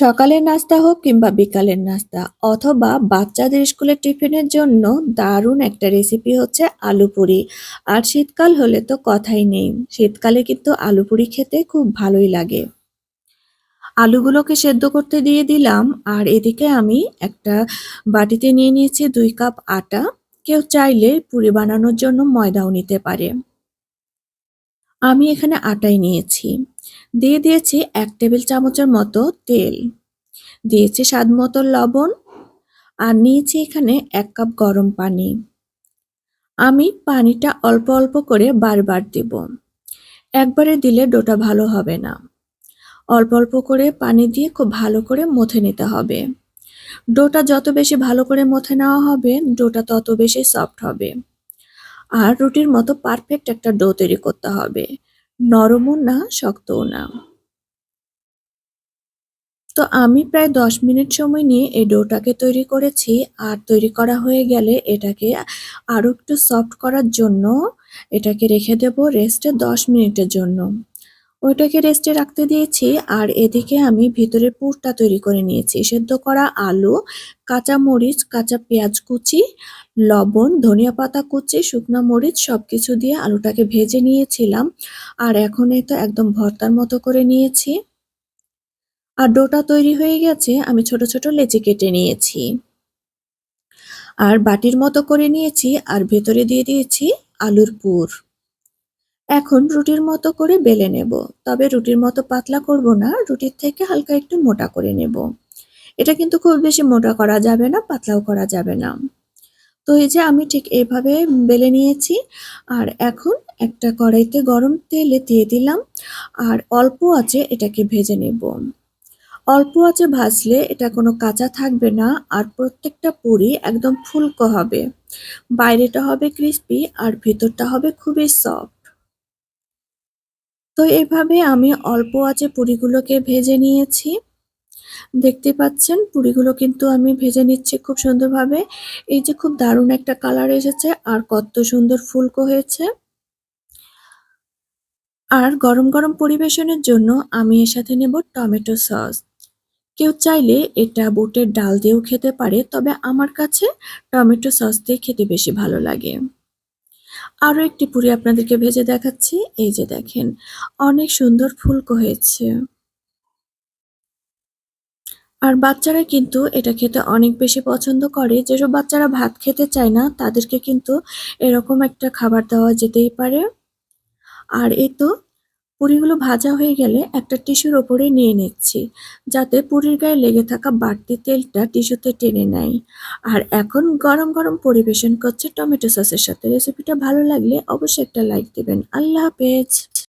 সকালের নাস্তা হোক কিংবা বিকালের নাস্তা, অথবা বাচ্চাদের স্কুলের টিফিনের জন্য দারুণ একটা রেসিপি হচ্ছে আলু পুরি। আর শীতকাল হলে তো কথাই নেই, শীতকালে কিন্তু আলু পুরি খেতে খুব ভালোই লাগে। আলুগুলোকে সেদ্ধ করতে দিয়ে দিলাম, আর এদিকে আমি একটা বাটিতে নিয়ে নিয়েছি দুই কাপ আটা। কেউ চাইলে পুরি বানানোর জন্য ময়দাও নিতে পারে। আমি এখানে আটাই নিয়েছি। দিয়ে দিয়েছি এক টেবিল চামচের মতো তেল। দিয়েছি স্বাদ মতো লবণ আর নিয়েছি এখানে এক কাপ গরম পানি। আমি পানিটা অল্প অল্প করে বারবার দিব। একবারে দিলে ডোটা ভালো হবে না। অল্প অল্প করে পানি দিয়ে খুব ভালো করে মথে নিতে হবে। ডোটা যত বেশি ভালো করে মথে নেওয়া হবে, ডোটা তত বেশি সফট হবে। আর রুটির মতো পারফেক্ট একটা ডো তৈরি করতে হবে। নরমও না, শক্তও না। তো আমি প্রায় দশ মিনিট সময় নিয়ে এই ডোটাকে তৈরি করেছি। আর তৈরি করা হয়ে গেলে এটাকে আরও একটু সফট করার জন্য এটাকে রেখে দেব রেস্টে দশ মিনিটের জন্য। ওইটাকে রেস্টে রাখতে দিয়েছি, আর এদিকে আমি ভিতরে পুরটা তৈরি করে নিয়েছি। সেদ্ধ করা আলু, কাঁচা মরিচ, কাঁচা পেঁয়াজ কুচি, লবণ, ধনিয়া পাতা কুচি, শুকনো মরিচ সব কিছু দিয়ে আলুটাকে ভেজে নিয়েছিলাম। আর এখন এই তো একদম ভর্তার মতো করে নিয়েছি। আর ডোটা তৈরি হয়ে গেছে, আমি ছোট ছোট লেচি কেটে নিয়েছি। আর বাটির মতো করে নিয়েছি, আর ভেতরে দিয়ে দিয়েছি আলুর পুর। এখন রুটির মতো করে বেলে নেব। তবে রুটির মতো পাতলা করব না, রুটির থেকে হালকা একটু মোটা করে নেব। এটা কিন্তু খুব বেশি মোটা করা যাবে না, পাতলাও করা যাবে না। তো এই যে আমি ঠিক এইভাবে বেলে নিয়েছি, আর এখন একটা কড়াইতে গরম তেলে দিয়ে দিলাম, আর অল্প আছে এটাকে ভেজে নেব। অল্প আছে ভাজলে এটা কোনো কাঁচা থাকবে না, আর প্রত্যেকটা পুরি একদম ফুলকো হবে। বাইরেটা হবে ক্রিস্পি, আর ভিতরটা হবে খুবই সফট। তো এভাবে আমি অল্প আঁচে পুরিগুলোকে ভেজে নিয়েছি। দেখতে পাচ্ছেন, পুরিগুলো কিন্তু আমি ভেজে নিচ্ছি খুব সুন্দরভাবে। এই যে খুব দারুণ একটা কালার এসেছে আর কত সুন্দর ফুলকো হয়েছে। আর গরম গরম পরিবেশনের জন্য আমি এর সাথে নেব টমেটো সস। কেউ চাইলে এটা বুটের ডাল দিয়েও খেতে পারে, তবে আমার কাছে টমেটো সস দিয়ে খেতে বেশি ভালো লাগে। আরও একটি পুরি আপনাদেরকে ভেজে দেখাচ্ছি। এই যে দেখেন, অনেক সুন্দর ফুলকো হয়েছে। আর বাচ্চারা কিন্তু এটা খেতে অনেক বেশি পছন্দ করে। যেসব বাচ্চারা ভাত খেতে চায় না, তাদেরকে কিন্তু এরকম একটা খাবার দেওয়া যেতেই পারে। আর এ তো পুরিগুলো ভাজা হয়ে গেলে একটা টিস্যুর ওপরে নিয়ে নিচ্ছি, যাতে পুরীর গায়ে লেগে থাকা বাড়তি তেলটা টিস্যুতে টেনে নেয়। আর এখন গরম গরম পরিবেশন করছে টমেটো সসের সাথে। রেসিপিটা ভালো লাগলে অবশ্যই একটা লাইক দেবেন। আল্লাহ হাফেজ।